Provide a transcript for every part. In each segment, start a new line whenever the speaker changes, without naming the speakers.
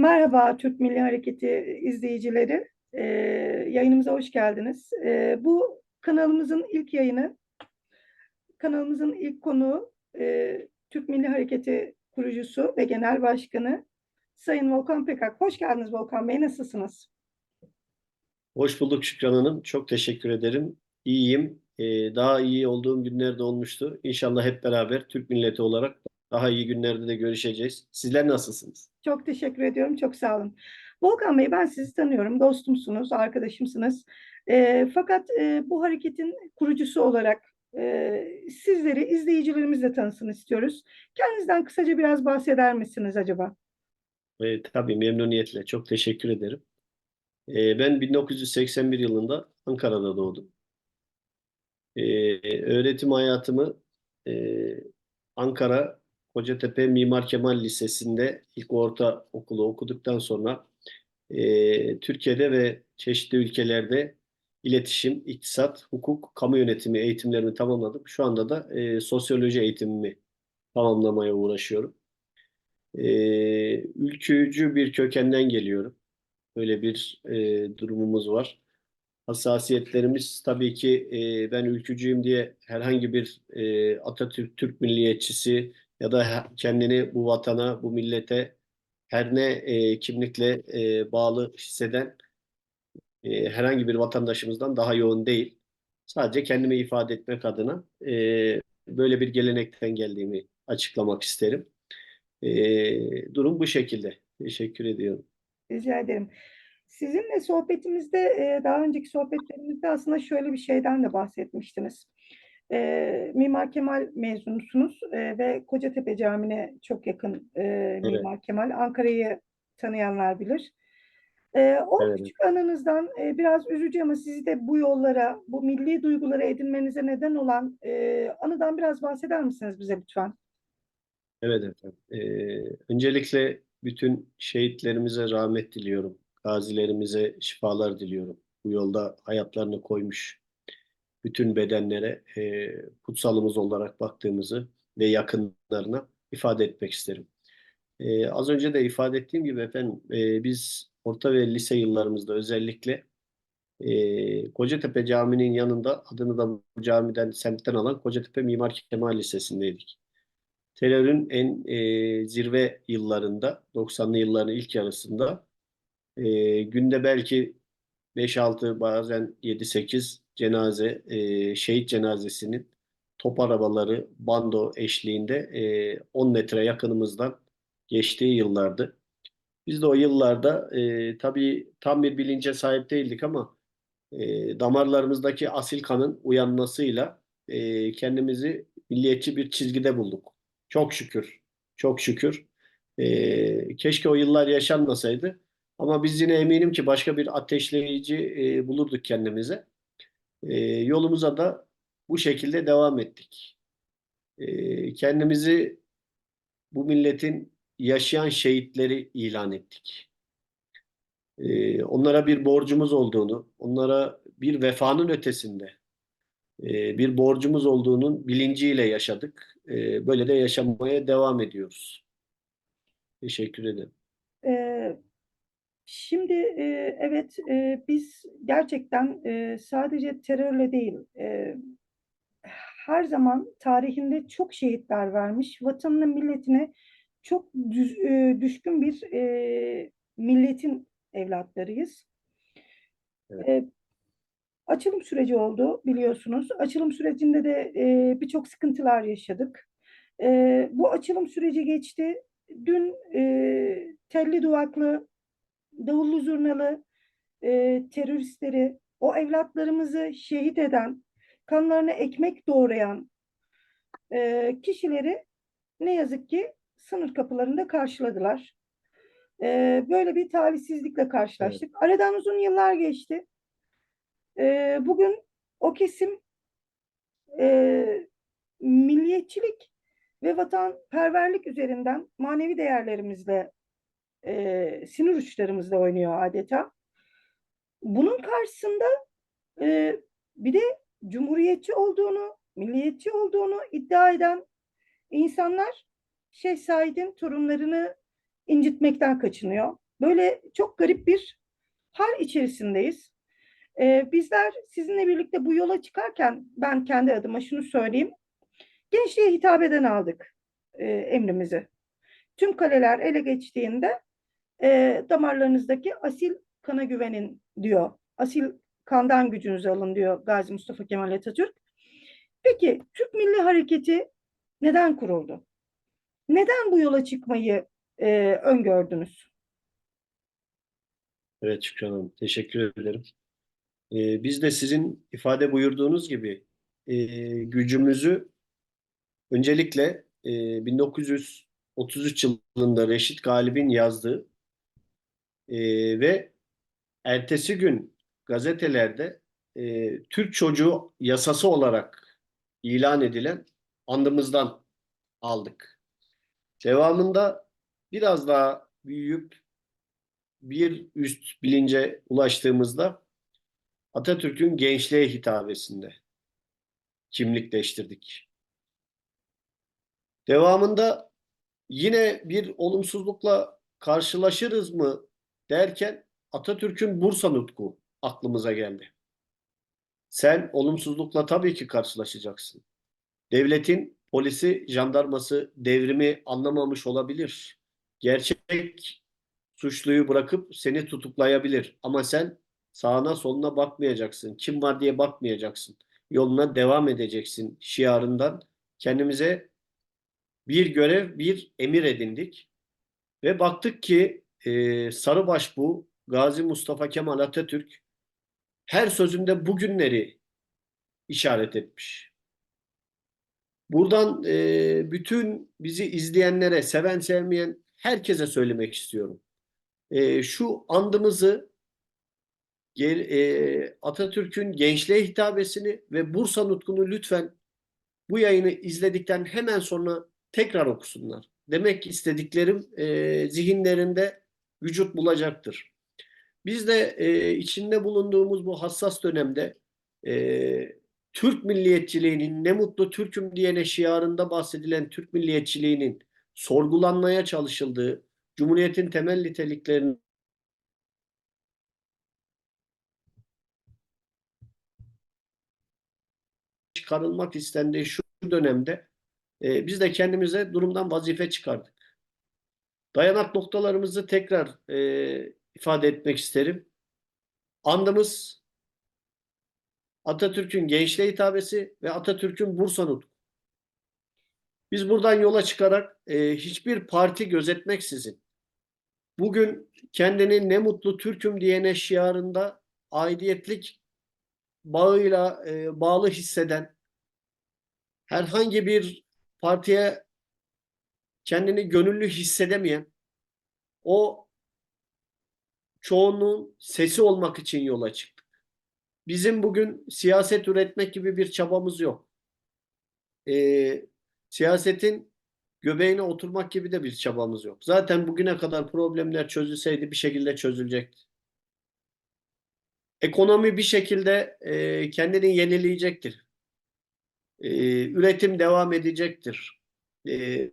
Merhaba Türk Milli Hareketi izleyicileri. Ee, yayınımıza hoş geldiniz. Ee, bu kanalımızın ilk yayını, kanalımızın ilk konuğu e, Türk Milli Hareketi kurucusu ve genel başkanı Sayın Volkan Pekak. Hoş geldiniz Volkan Bey, nasılsınız?
Hoş bulduk Şükran Hanım. Çok teşekkür ederim. İyiyim. Ee, daha iyi olduğum günlerde olmuştu. İnşallah hep beraber Türk milleti olarak daha iyi günlerde de görüşeceğiz. Sizler nasılsınız?
Çok teşekkür ediyorum, çok sağ olun. Volkan Bey, ben sizi tanıyorum, dostumsunuz, arkadaşımsınız. Ee, fakat e, bu hareketin kurucusu olarak e, sizleri izleyicilerimizle tanısın istiyoruz. Kendinizden kısaca biraz bahseder misiniz acaba?
Ee, tabii memnuniyetle. Çok teşekkür ederim. Ee, ben 1981 yılında Ankara'da doğdum. Ee, öğretim hayatımı e, Ankara Kocatepe Mimar Kemal Lisesi'nde ilk orta okulu okuduktan sonra e, Türkiye'de ve çeşitli ülkelerde iletişim, iktisat, hukuk, kamu yönetimi eğitimlerimi tamamladım. Şu anda da e, sosyoloji eğitimimi tamamlamaya uğraşıyorum. E, ülkücü bir kökenden geliyorum. Böyle bir e, durumumuz var. Hassasiyetlerimiz tabii ki e, ben ülkücüyüm diye herhangi bir e, Atatürk Türk milliyetçisi ya da kendini bu vatana, bu millete her ne e, kimlikle e, bağlı hisseden e, herhangi bir vatandaşımızdan daha yoğun değil. Sadece kendimi ifade etmek adına e, böyle bir gelenekten geldiğimi açıklamak isterim. E, durum bu şekilde. Teşekkür ediyorum.
Rica ederim. Sizinle sohbetimizde, e, daha önceki sohbetlerimizde aslında şöyle bir şeyden de bahsetmiştiniz. E, Mimar Kemal mezunusunuz e, ve Kocatepe Camii'ne çok yakın e,
Evet,
Mimar Kemal. Ankara'yı tanıyanlar bilir. E, o
evet.
küçük anınızdan e, biraz üzücü ama sizi de bu yollara, bu milli duyguları edinmenize neden olan e, anıdan biraz bahseder misiniz bize lütfen?
Evet efendim. Ee, öncelikle bütün şehitlerimize rahmet diliyorum. Gazilerimize şifalar diliyorum. Bu yolda hayatlarını koymuş bütün bedenlere e, kutsalımız olarak baktığımızı ve yakınlarına ifade etmek isterim. Ee, az önce de ifade ettiğim gibi efendim e, biz orta ve lise yıllarımızda özellikle e, Kocatepe Camii'nin yanında adını da bu camiden semtten alan Kocatepe Mimar Kemal Lisesi'ndeydik. Terörün en e, zirve yıllarında, 90'lı yılların ilk yarısında e, günde belki 5-6 bazen 7-8 cenaze, e, şehit cenazesinin top arabaları, bando eşliğinde e, 10 metre yakınımızdan geçtiği yıllardı. Biz de o yıllarda e, tabii tam bir bilince sahip değildik ama e, damarlarımızdaki asil kanın uyanmasıyla e, kendimizi milliyetçi bir çizgide bulduk. Çok şükür, çok şükür. E, keşke o yıllar yaşanmasaydı. Ama biz yine eminim ki başka bir ateşleyici e, bulurduk kendimize. E, yolumuza da bu şekilde devam ettik. E, kendimizi bu milletin yaşayan şehitleri ilan ettik. E, onlara bir borcumuz olduğunu, onlara bir vefanın ötesinde e, bir borcumuz olduğunun bilinciyle yaşadık. E, böyle de yaşamaya devam ediyoruz. Teşekkür ederim.
Şimdi e, evet e, biz gerçekten e, sadece terörle değil e, her zaman tarihinde çok şehitler vermiş, vatanına milletine çok düz- e, düşkün bir e, milletin evlatlarıyız.
Evet.
E, açılım süreci oldu biliyorsunuz. Açılım sürecinde de e, birçok sıkıntılar yaşadık. E, bu açılım süreci geçti. Dün e, telli duvaklı davullu zurnalı e, teröristleri, o evlatlarımızı şehit eden, kanlarına ekmek doğrayan e, kişileri ne yazık ki sınır kapılarında karşıladılar. E, böyle bir talihsizlikle
Evet.
karşılaştık. Aradan uzun yıllar geçti. E, bugün o kesim e, milliyetçilik ve vatanperverlik üzerinden manevi değerlerimizle, e, sinir uçlarımızla oynuyor adeta. Bunun karşısında e, bir de cumhuriyetçi olduğunu, milliyetçi olduğunu iddia eden insanlar Şeyh torunlarını incitmekten kaçınıyor. Böyle çok garip bir hal içerisindeyiz. Ee, bizler sizinle birlikte bu yola çıkarken ben kendi adıma şunu söyleyeyim. Gençliğe hitaben aldık e, emrimizi. Tüm kaleler ele geçtiğinde e, damarlarınızdaki asil kana güvenin diyor. Asil kandan gücünüzü alın diyor Gazi Mustafa Kemal Atatürk. Peki Türk Milli Hareketi neden kuruldu? Neden bu yola çıkmayı e, öngördünüz?
Evet Şükran Hanım, teşekkür ederim. Ee, biz de sizin ifade buyurduğunuz gibi e, gücümüzü öncelikle e, 1933 yılında Reşit Galip'in yazdığı e, ve ertesi gün gazetelerde e, Türk çocuğu yasası olarak ilan edilen andımızdan aldık. Devamında biraz daha büyüyüp bir üst bilince ulaştığımızda Atatürk'ün gençliğe hitabesinde kimlikleştirdik. Devamında yine bir olumsuzlukla karşılaşırız mı derken Atatürk'ün Bursa nutku aklımıza geldi. Sen olumsuzlukla tabii ki karşılaşacaksın. Devletin polisi, jandarması devrimi anlamamış olabilir. Gerçek suçluyu bırakıp seni tutuklayabilir. Ama sen sağına soluna bakmayacaksın. Kim var diye bakmayacaksın. Yoluna devam edeceksin şiarından kendimize bir görev, bir emir edindik. Ve baktık ki e, Sarıbaş bu, Gazi Mustafa Kemal Atatürk her sözünde bugünleri işaret etmiş. Buradan e, bütün bizi izleyenlere, seven sevmeyen herkese söylemek istiyorum. E, şu andımızı e, Atatürk'ün gençliğe hitabesini ve Bursa nutkunu lütfen bu yayını izledikten hemen sonra tekrar okusunlar. Demek istediklerim e, zihinlerinde vücut bulacaktır. Biz de e, içinde bulunduğumuz bu hassas dönemde e, Türk milliyetçiliğinin ne mutlu Türk'üm diyene şiarında bahsedilen Türk milliyetçiliğinin sorgulanmaya çalışıldığı, Cumhuriyet'in temel niteliklerinin çıkarılmak istendiği şu dönemde e, biz de kendimize durumdan vazife çıkardık. Dayanak noktalarımızı tekrar e, ifade etmek isterim. Andımız Atatürk'ün gençliğe hitabesi ve Atatürk'ün Bursa Nutku. Biz buradan yola çıkarak e, hiçbir parti gözetmeksizin bugün kendini ne mutlu Türk'üm diyene şiarında aidiyetlik bağıyla e, bağlı hisseden herhangi bir partiye kendini gönüllü hissedemeyen o çoğunluğun sesi olmak için yola çıktık. Bizim bugün siyaset üretmek gibi bir çabamız yok. Ee, siyasetin göbeğine oturmak gibi de bir çabamız yok. Zaten bugüne kadar problemler çözülseydi bir şekilde çözülecekti. Ekonomi bir şekilde e, kendini yenileyecektir. E, üretim devam edecektir. E,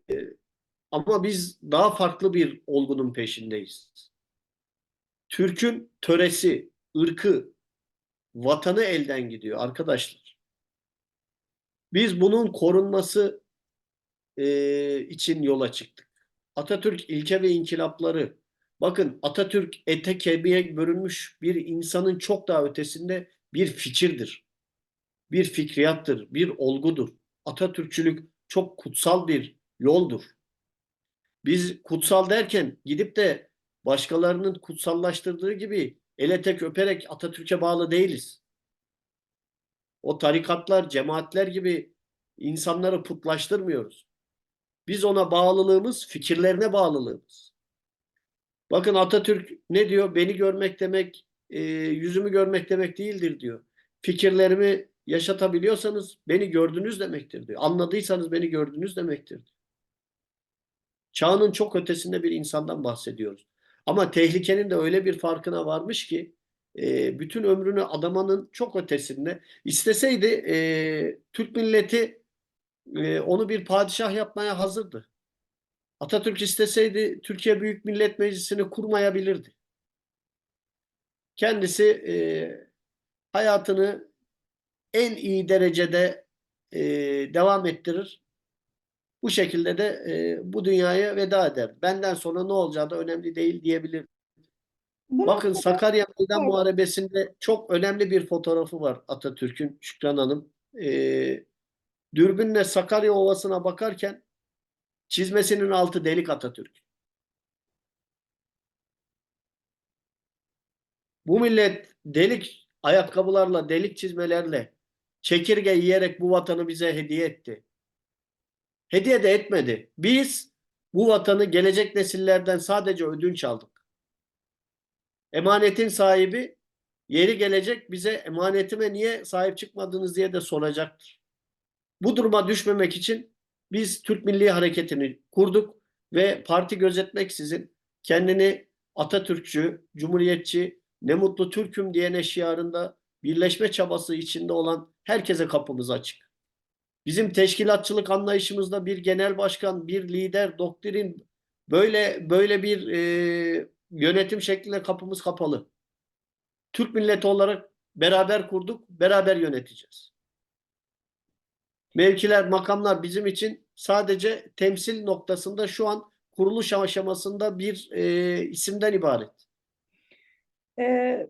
ama biz daha farklı bir olgunun peşindeyiz. Türk'ün töresi, ırkı, vatanı elden gidiyor arkadaşlar. Biz bunun korunması e, için yola çıktık. Atatürk ilke ve inkılapları. Bakın Atatürk ete kemiğe bölünmüş bir insanın çok daha ötesinde bir fikirdir. Bir fikriyattır, bir olgudur. Atatürkçülük çok kutsal bir yoldur. Biz kutsal derken gidip de başkalarının kutsallaştırdığı gibi ele tek öperek Atatürk'e bağlı değiliz. O tarikatlar, cemaatler gibi insanları putlaştırmıyoruz. Biz ona bağlılığımız, fikirlerine bağlılığımız. Bakın Atatürk ne diyor? Beni görmek demek, e, yüzümü görmek demek değildir diyor. Fikirlerimi yaşatabiliyorsanız beni gördünüz demektir diyor. Anladıysanız beni gördünüz demektir diyor. Çağının çok ötesinde bir insandan bahsediyoruz. Ama tehlikenin de öyle bir farkına varmış ki e, bütün ömrünü adamanın çok ötesinde. İsteseydi e, Türk milleti e, onu bir padişah yapmaya hazırdı. Atatürk isteseydi Türkiye Büyük Millet Meclisi'ni kurmayabilirdi. Kendisi e, hayatını en iyi derecede e, devam ettirir. Bu şekilde de e, bu dünyaya veda eder. Benden sonra ne olacağı da önemli değil diyebilir. Bakın Sakarya Meydan. Muharebesi'nde çok önemli bir fotoğrafı var Atatürk'ün, Şükran Hanım. Ee, dürbünle Sakarya Ovası'na bakarken çizmesinin altı delik Atatürk. Bu millet delik ayakkabılarla, delik çizmelerle, çekirge yiyerek bu vatanı bize hediye etti. Hediye de etmedi. Biz bu vatanı gelecek nesillerden sadece ödünç aldık. Emanetin sahibi yeri gelecek bize emanetime niye sahip çıkmadınız diye de soracaktır. Bu duruma düşmemek için biz Türk Milli Hareketi'ni kurduk ve parti gözetmeksizin kendini Atatürkçü, Cumhuriyetçi, ne mutlu Türk'üm diyen eşyarında birleşme çabası içinde olan herkese kapımız açık. Bizim teşkilatçılık anlayışımızda bir genel başkan, bir lider, doktrin böyle böyle bir e, yönetim şekline kapımız kapalı. Türk milleti olarak beraber kurduk, beraber yöneteceğiz. Mevkiler, makamlar bizim için sadece temsil noktasında şu an kuruluş aşamasında bir e, isimden ibaret.
Ee,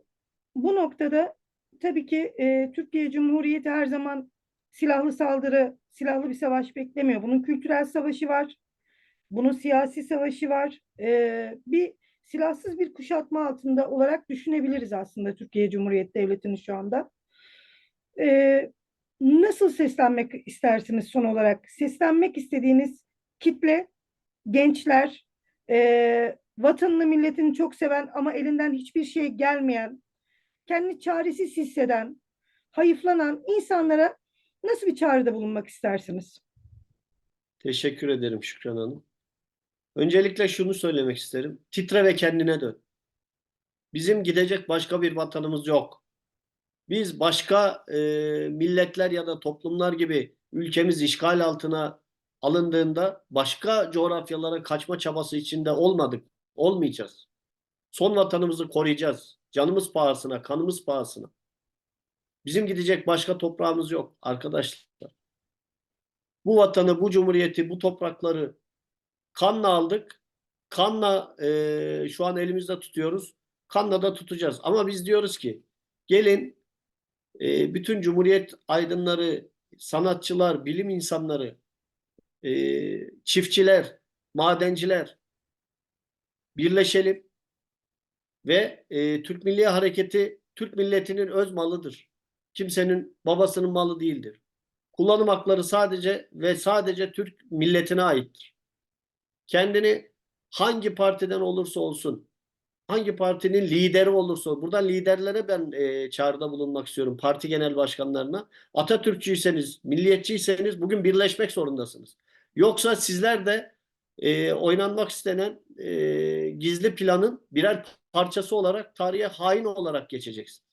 bu noktada tabii ki e, Türkiye Cumhuriyeti her zaman silahlı saldırı, silahlı bir savaş beklemiyor. Bunun kültürel savaşı var, bunun siyasi savaşı var. Ee, bir silahsız bir kuşatma altında olarak düşünebiliriz aslında Türkiye Cumhuriyeti Devleti'ni şu anda. Ee, nasıl seslenmek istersiniz son olarak? Seslenmek istediğiniz kitle, gençler, e, vatanını milletini çok seven ama elinden hiçbir şey gelmeyen, kendini çaresiz hisseden, hayıflanan insanlara nasıl bir çağrıda bulunmak istersiniz?
Teşekkür ederim Şükran Hanım. Öncelikle şunu söylemek isterim. Titre ve kendine dön. Bizim gidecek başka bir vatanımız yok. Biz başka e, milletler ya da toplumlar gibi ülkemiz işgal altına alındığında başka coğrafyalara kaçma çabası içinde olmadık. Olmayacağız. Son vatanımızı koruyacağız. Canımız pahasına, kanımız pahasına. Bizim gidecek başka toprağımız yok arkadaşlar. Bu vatanı, bu cumhuriyeti, bu toprakları kanla aldık. Kanla e, şu an elimizde tutuyoruz. Kanla da tutacağız. Ama biz diyoruz ki gelin e, bütün cumhuriyet aydınları, sanatçılar, bilim insanları, e, çiftçiler, madenciler birleşelim ve e, Türk Milli Hareketi Türk milletinin öz malıdır. Kimsenin babasının malı değildir. Kullanım hakları sadece ve sadece Türk milletine aittir. Kendini hangi partiden olursa olsun, hangi partinin lideri olursa olsun, burada liderlere ben e, çağrıda bulunmak istiyorum, parti genel başkanlarına. Atatürkçüyseniz, milliyetçiyseniz bugün birleşmek zorundasınız. Yoksa sizler de e, oynanmak istenen e, gizli planın birer parçası olarak tarihe hain olarak geçeceksiniz.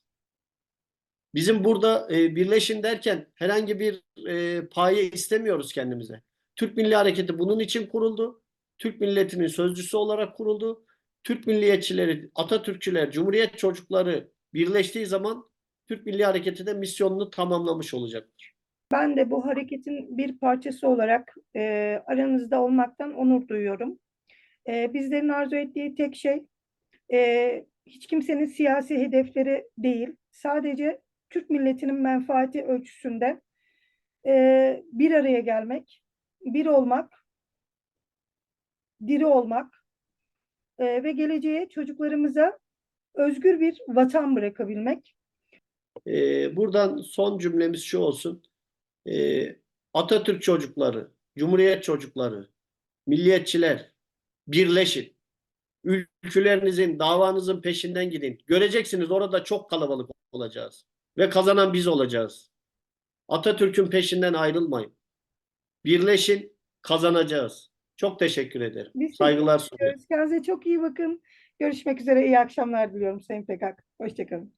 Bizim burada e, birleşin derken herhangi bir e, paye istemiyoruz kendimize. Türk Milli Hareketi bunun için kuruldu. Türk milletinin sözcüsü olarak kuruldu. Türk milliyetçileri, Atatürkçüler, Cumhuriyet çocukları birleştiği zaman Türk Milli Hareketi de misyonunu tamamlamış olacaktır.
Ben de bu hareketin bir parçası olarak e, aranızda olmaktan onur duyuyorum. E, bizlerin arzu ettiği tek şey e, hiç kimsenin siyasi hedefleri değil. Sadece Türk milletinin menfaati ölçüsünde e, bir araya gelmek, bir olmak, diri olmak e, ve geleceğe çocuklarımıza özgür bir vatan bırakabilmek.
Ee, buradan son cümlemiz şu olsun. Ee, Atatürk çocukları, Cumhuriyet çocukları, milliyetçiler birleşin. Ülkülerinizin, davanızın peşinden gidin. Göreceksiniz orada çok kalabalık olacağız. Ve kazanan biz olacağız. Atatürk'ün peşinden ayrılmayın. Birleşin, kazanacağız. Çok teşekkür ederim.
Biz
Saygılar sunuyorum.
Kendinize çok iyi bakın. Görüşmek üzere. İyi akşamlar diliyorum Sayın Pekak. Hoşçakalın.